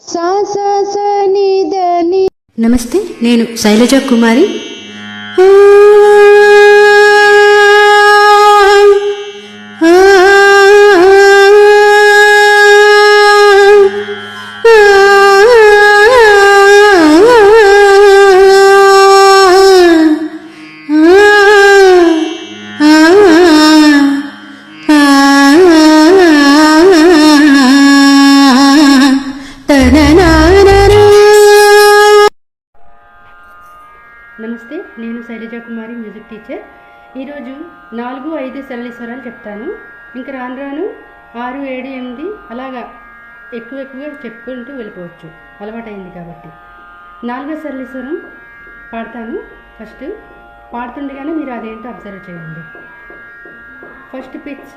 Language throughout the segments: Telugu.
సా స నమస్తే నేను శైలజ కుమారి. ఈరోజు నాలుగు ఐదు సరళీస్వరాలు చెప్తాను. ఇంకా రాను రాను ఆరు ఏడు ఎనిమిది అలాగా ఎక్కువ ఎక్కువగా చెప్పుకుంటూ వెళ్ళిపోవచ్చు. అలవాటైంది కాబట్టి. నాలుగో సరళీస్వరం పాడతాను. ఫస్ట్ పాడుతుండగానే మీరు అదేంటో అబ్జర్వ్ చేయండి. ఫస్ట్ పిచ్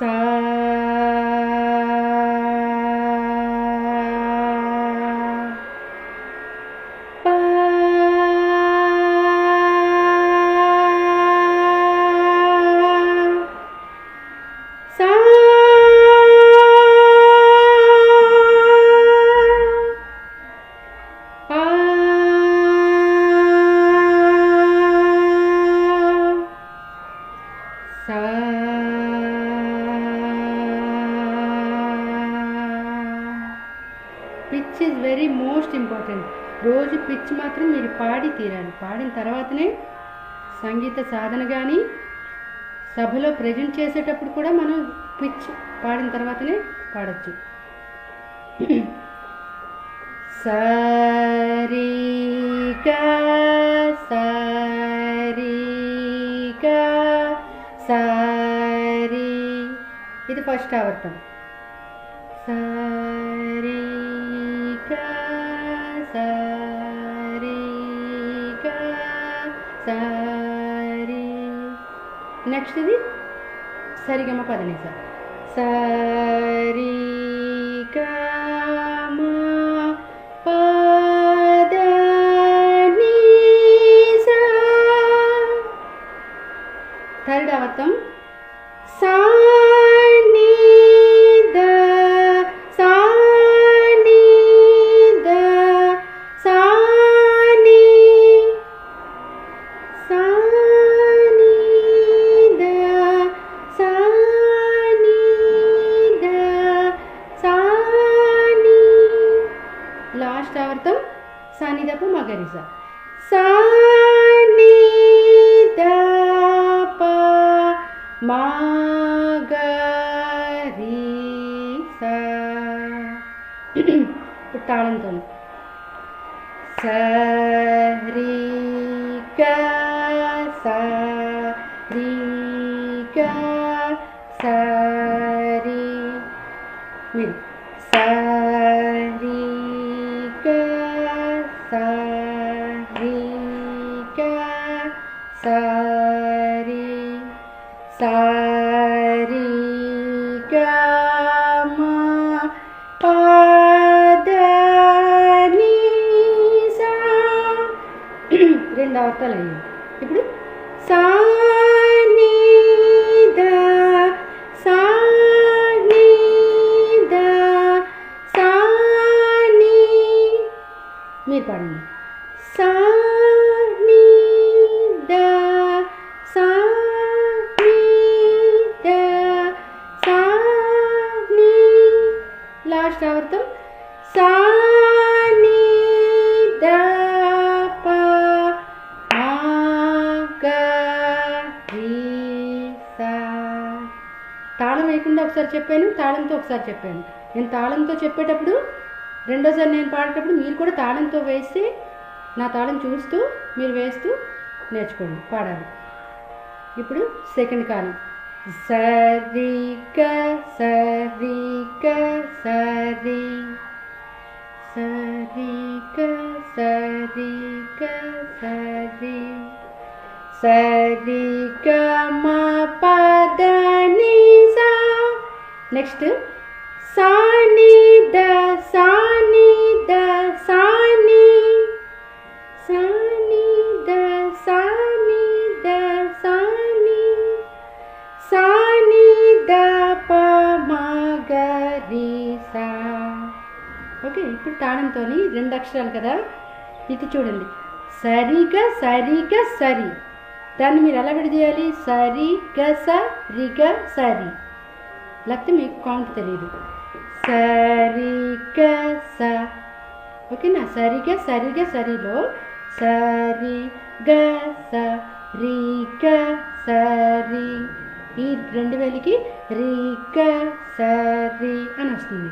సా మాత్రం మీరు పాడి తీరాలి. పాడిన తర్వాతనే సంగీత సాధన కానీ సభలో ప్రజెంట్ చేసేటప్పుడు కూడా మనం పిచ్ పాడిన తర్వాతనే పాడచ్చు. సారీ సరిగా సరి. ఇది ఫస్ట్ ఆవర్తం. సా సరి నెక్స్ట్ ఇది సరిగమ పదనిస సరిగమ సాని దప మగరిస సాని దప మగరిస ఇప్పుడు తాళంతో సరి సరి గ మ పదని లేకుండా ఒకసారి చెప్పాను తాళంతో ఒకసారి చెప్పాను. నేను తాళంతో చెప్పేటప్పుడు రెండోసారి నేను పాడేటప్పుడు మీరు కూడా తాళంతో వేసి నా తాళం చూస్తూ మీరు వేస్తూ నేర్చుకోండి పాడాలి. ఇప్పుడు సెకండ్ కాలం. సరిగ సరిగ సరి సరిగ సరిగ సరి సరిగ మ పదని సా నెక్స్ట్ సాని ద సాని ద సాని సాని ద సాని ద సాని సాని ద ప గ రి సా. ఓకే ఇప్పుడు తాళంతో రెండు అక్షరాలు కదా? ఇది చూడండి. సరిగా సరిగా సరి. దాన్ని మీరు ఎలా విడదీయాలి? సరి గ స రి గ సరి. లేకపోతే మీకు కౌంట్ తెలియదు సరిగ స ఓకేనా? సరిగా సరిగా సరిలో సరి గ స రి గ సరి ఈ రెండు వేలకి రి గ సరి అని వస్తుంది.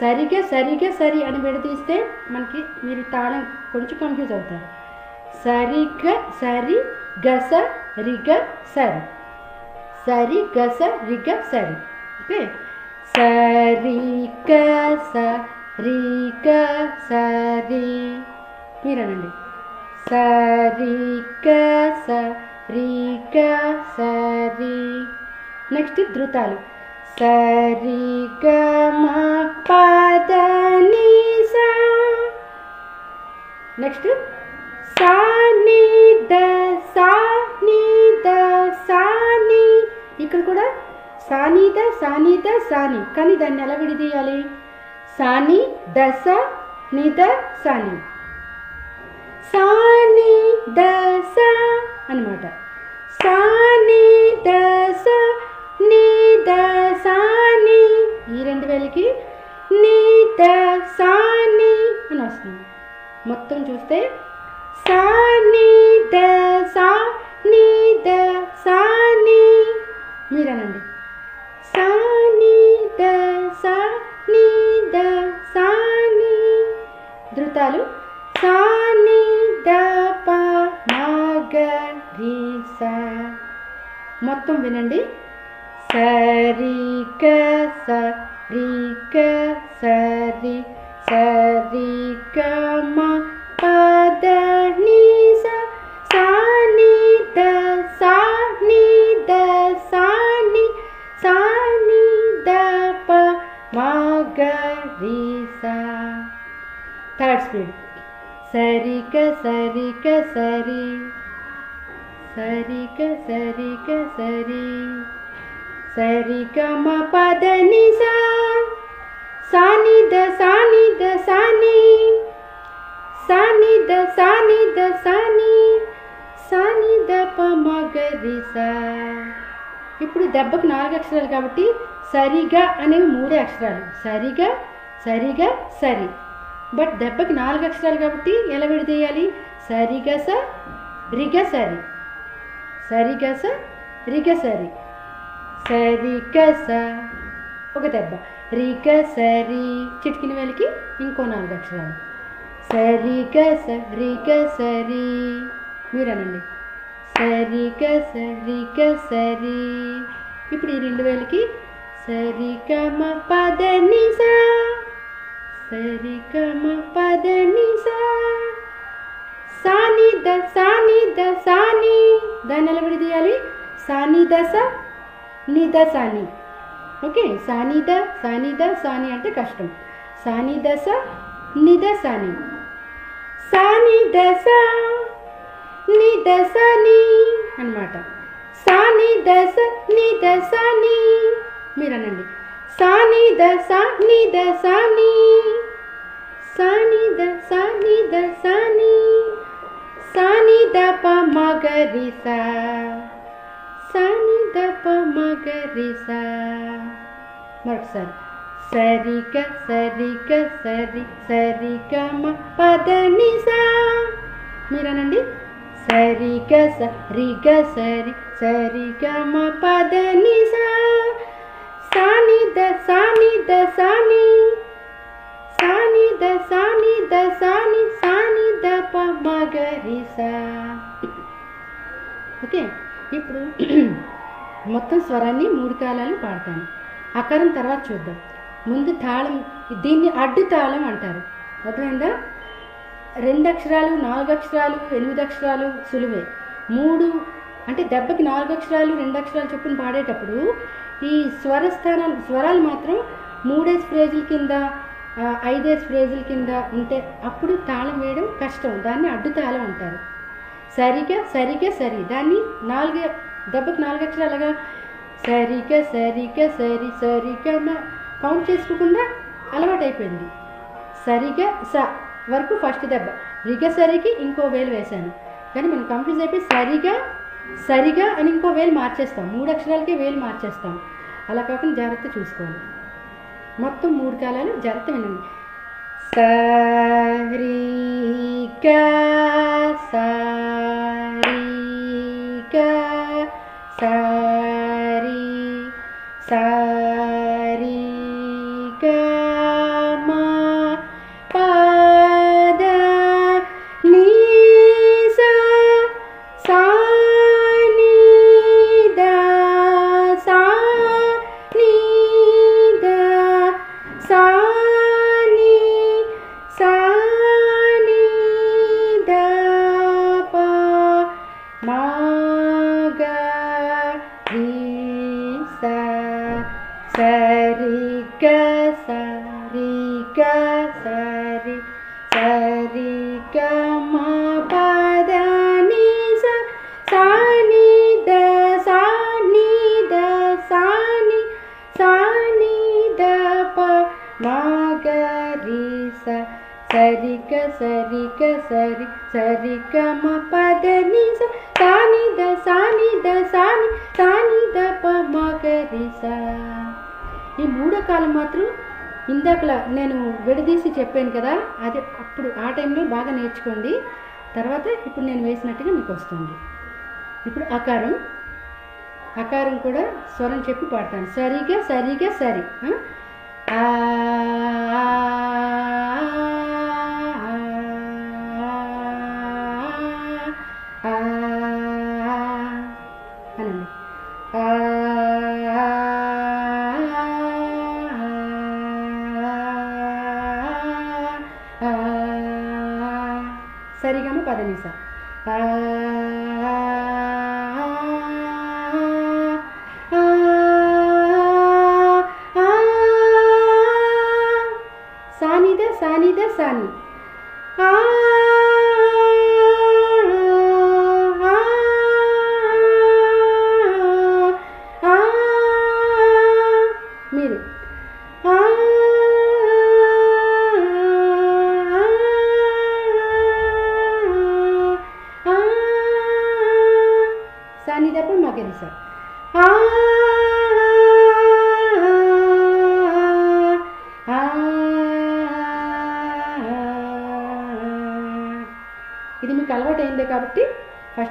సరిగా సరిగా సరి అని విడదీస్తే మనకి మీరు తాళం కొంచెం కన్ఫ్యూజ్ అవుతారు. సరిగా సరి గస రిగ సరి. సరి గస రిగ సరి. సరిక సరిక సరి. మీరనండి? సరిక సరిక సరి. నెక్స్ట్ ధృతాలు. సరి గ పద నెక్స్ట్ సాని ద సా ద సా ఇక్కడ కూడా సాని ద సాని ద సాని. కానీ దాన్ని ఎలా విడిదీయాలి? సాని దశ నిద సాని. సాని దశ అనమాట సాని దశ నీ సాని. ఈ రెండు వేలకి నీ సాని అని వస్తుంది. మొత్తం చూస్తే సాని ద సా నీ ద సాని. మీరనండి. సా సాని ద సా నీ ద సాని ధృతాలు సాని ద ప మగ రి సా మొత్తం వినండి. సరి క స రి క సరి సరి గ మ రి థర్డ్ స్పీడ్ సరిక సరిక సరి సరిక సరిక సరి సరిక మ పద ని సాని ద సాని ద సాని సాని ద సాని ద సాని సాని ద ప మ గ ఇప్పుడు దెబ్బకు నాలుగు అక్షరాలు కాబట్టి సరిగా అనేవి మూడే అక్షరాలు. సరిగా సరిగా సరి. బట్ దెబ్బకి నాలుగు అక్షరాలు కాబట్టి ఎలా విడదీయాలి? స రిగ సరి. సరిగ స ఒక దెబ్బ. రిగసరి చిటికిన వేలికి ఇంకో నాలుగు అక్షరాలు. సరిగస రిగసరి మీరు అనండి సరిగ సరి. ఇప్పుడు ఈ రెండు వేలకి సరిగమ పదని సరిగమ పద సాని ద సాని ద సాని. దాన్ని ఎలా తీయాలి? సాని దశ నిద సాని. ఓకే సాని ద సాని ద సాని అంటే కష్టం. సాని దశ నిద సాని. సాని దశ నిద సాని అనమాట సాని దశ నిద సాని. సాని ద సాని. ద సాని సాని. ద సాని ద సాని సాని ద ప మగరి సా సాని ద ప మగరి సా మరొకసారి. సరిగ సరిగ సరి సరిగ మ పద ని సా మీరనండి. సరిగ సరిగ సరి సరిగ మ పద ని సా సాని ద సాని ద సాని. సాని ద సాని ద సాని సాని ద ప మగరిసా ఓకే ఇప్పుడు మొత్తం స్వరాన్ని మూడు తాళాలు పాడతాను. అకారం తర్వాత చూద్దాం. ముందు తాళం దీన్ని అడ్డు తాళం అంటారు. అర్థమైందా? రెండు అక్షరాలు నాలుగు అక్షరాలు ఎనిమిది అక్షరాలు సులువే. మూడు అంటే దెబ్బకి నాలుగు అక్షరాలు రెండు అక్షరాలు చొప్పున పాడేటప్పుడు ఈ స్వరస్థానాలు స్వరాలు మాత్రం మూడేసి ఫ్రేజుల కింద ఆ, ఐదేసి ఫ్రేజుల కింద ఉంటే అప్పుడు తాళం వేయడం కష్టం. దాన్ని అడ్డు తాళం అంటారు. సరిగా సరిగా సరి. దాన్ని నాలుగు దెబ్బకి నాలుగు అక్షరాలుగా సరిగా సరిగా సరి సరిగా కౌంట్ చేసుకోకుండా అలవాటైపోయింది. సరిగా స వరకు ఫస్ట్ దెబ్బ. రిగ సరికి ఇంకో వేలు వేశాను. కానీ మనం కన్ఫ్యూజ్ అయిపోయి సరిగా సరిగా అని ఇంకో వేలు మార్చేస్తాం. మూడు అక్షరాలకే వేలు మార్చేస్తాం. అలా కాకుండా జాగ్రత్త చూసుకోవాలి. మొత్తం మూడు కాలాలు జాగ్రత్త వినండి. సరిగా సా సరి గ సరి సరి గ మా పద ని స సా ని ద సా ని ద సా ని సా ని ద ప మా గ రి స సరి గ సరి గ సరి సరి గ మ పద ని స సా ని ద సా ని ద సా ని సా ని ద ప మ గ రి స ఈ మూడో కాలం మాత్రం ఇందాకలా నేను విడదీసి చెప్పాను కదా అది అప్పుడు ఆ టైంలో బాగా నేర్చుకోండి. తర్వాత ఇప్పుడు నేను వేసినట్టుగా మీకు వస్తుంది. ఇప్పుడు అకారం. అకారం కూడా స్వరం చెప్పి పాడతాను. సరిగా సరిగా సరి ఆ?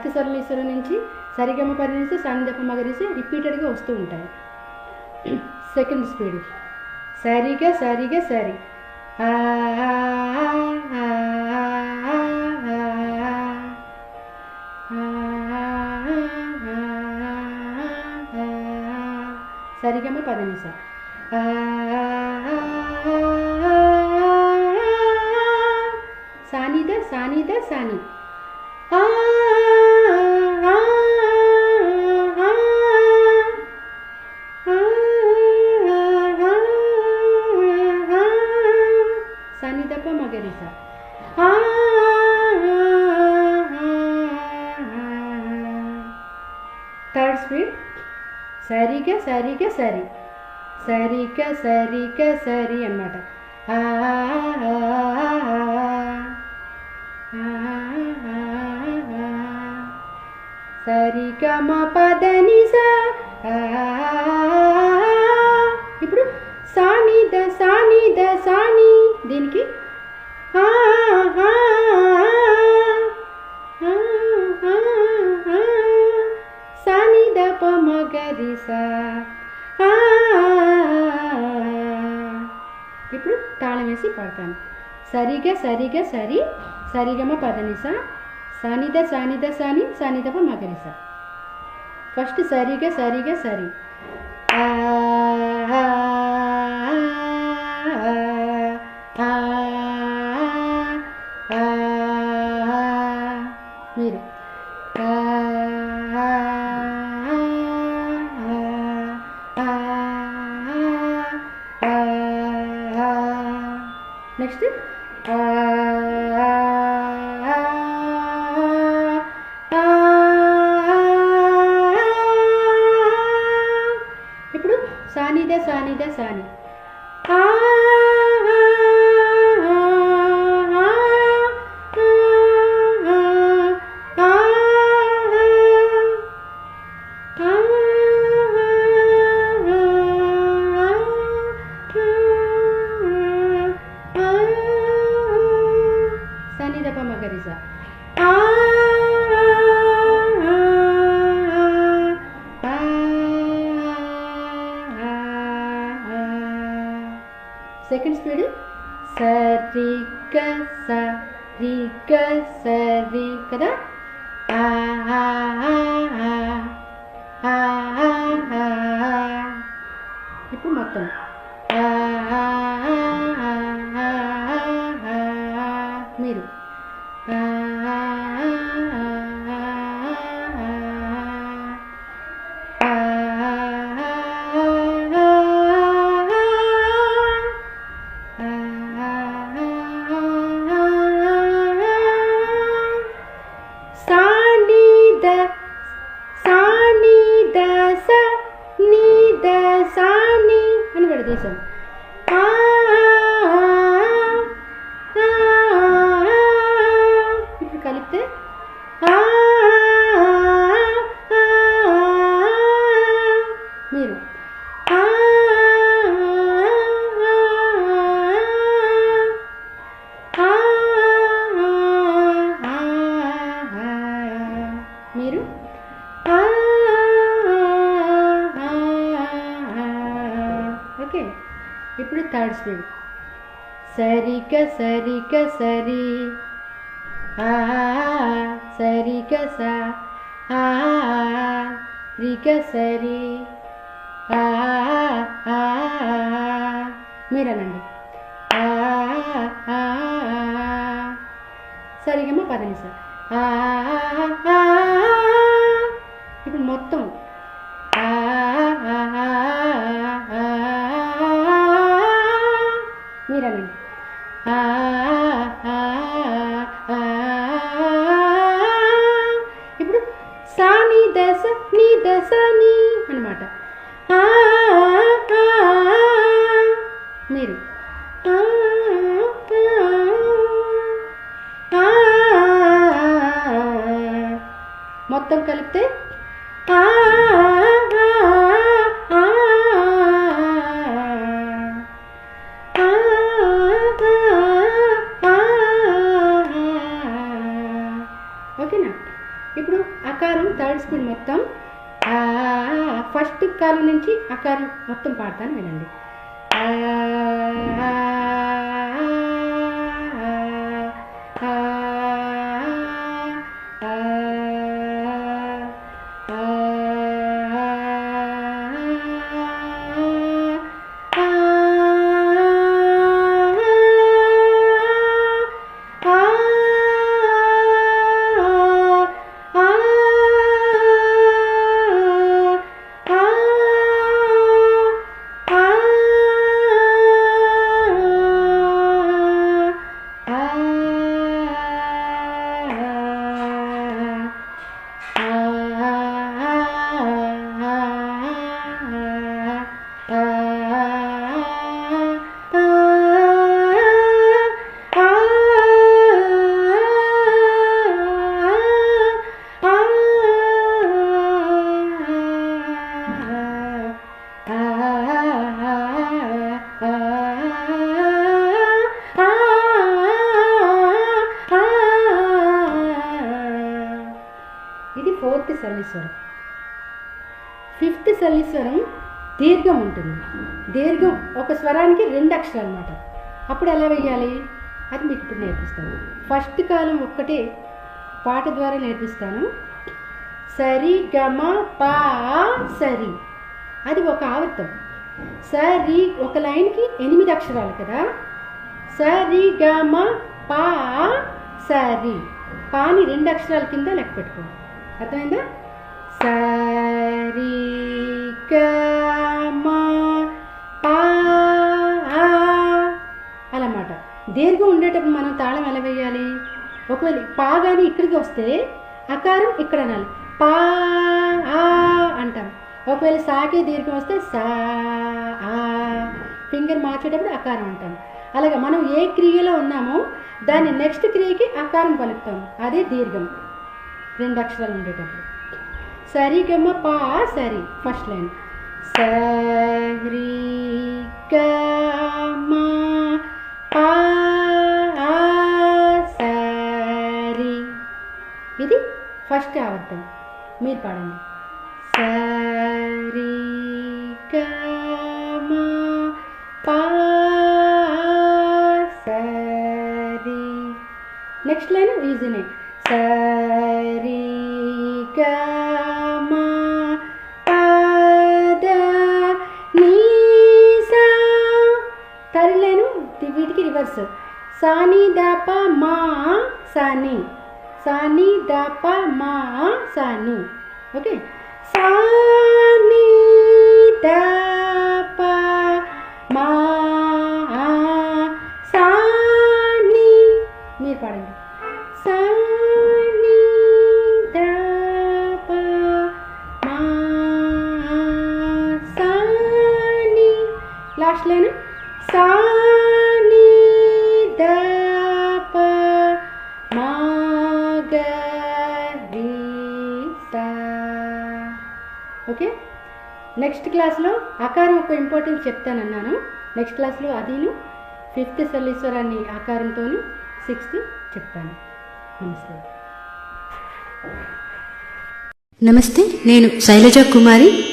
ఫస్ట్ స్వరం నుంచి సరిగమ పరిణిస్తే సానిదప్ప మగరిసి రిపీటెడ్గా వస్తూ ఉంటాయి సెకండ్ స్పీడ్ సరిగా సరిగా సరి ఆ, ఆ, ఆ, ఆ, సరిగమ పదనిస సానిద సానిద సాని సరిగా సరి సరిక సరిక సరి అన్నమాట ఆ, ఆ, సరిగమ పదని సా ఇప్పుడు సాని ద సాని ద సాని దీనికి సాని ద ప మగరి సా తాళం వేసి పాడతాను సరిగా సరిగా సరి సరిగమ పదనిస సానిద సానిద సాని సానిదప మగరిస ఫస్ట్ సరిగా సరిగా సరి ఇప్పుడు సరిక సరిక సరి. సరిక సరిక సరి. ఆ మీరనండి. సరిగమ్మ పదని సార్. మీరనండి ఆ ఇప్పుడు సా నీ దశ నీ దశ నీ అనమాట మీరు. మొత్తం కలిపితే థర్డ్ స్పీడ్ మొత్తం ఫస్ట్ కాలు నుంచి అకారం మొత్తం పాడతాను వినండి. స్వరానికి రెండు అక్షరాలు అనమాట అప్పుడు ఎలా వేయాలి అది మీకు ఇప్పుడు నేర్పిస్తాను. ఫస్ట్ కాలం ఒక్కటే పాట ద్వారా నేర్పిస్తాను. సరి గమ పా సరి. అది ఒక ఆవృతం సరి ఒక లైన్కి ఎనిమిది అక్షరాలు కదా? సరి గమ పా సరి. పాని రెండు అక్షరాల కింద లెక్క పెట్టుకో అర్థమైందా? సరి గ దీర్ఘం ఉండేటప్పుడు మనం తాళం ఎలా వేయాలి? ఒకవేళ పా కానీ ఇక్కడికి వస్తే అకారం ఇక్కడ అనాలి. పా ఆ అంటాం. ఒకవేళ సాకే దీర్ఘం వస్తే సా ఆ ఫింగర్ మార్చేటప్పుడు అకారం అంటాం. అలాగే మనం ఏ క్రియలో ఉన్నామో దాన్ని నెక్స్ట్ క్రియకి అకారం పలుకుతాం. అదే దీర్ఘం. రెండు అక్షరాలు ఉండేటప్పుడు. సరిగమ పా సరి. First line. సరి గమ సారి ఇది ఫస్ట్ ఆవర్తం మీరు పాడండి. సరి నెక్స్ట్ లైన్ ఈజీనే సరిగా వీటికి రివర్స్ సాని దప మా సాని సాని దప మా సాని ఓకే సాని ఓకే? నెక్స్ట్ క్లాస్లో ఆకారం ఒక ఇంపార్టెన్స్ చెప్తానన్నాను. నెక్స్ట్ క్లాస్లో అదిను. ఫిఫ్త్ సల్లీశ్వరాన్ని ఆకారంతో సిక్స్త్ చెప్తాను. నమస్తే. నమస్తే నేను శైలజ కుమారి.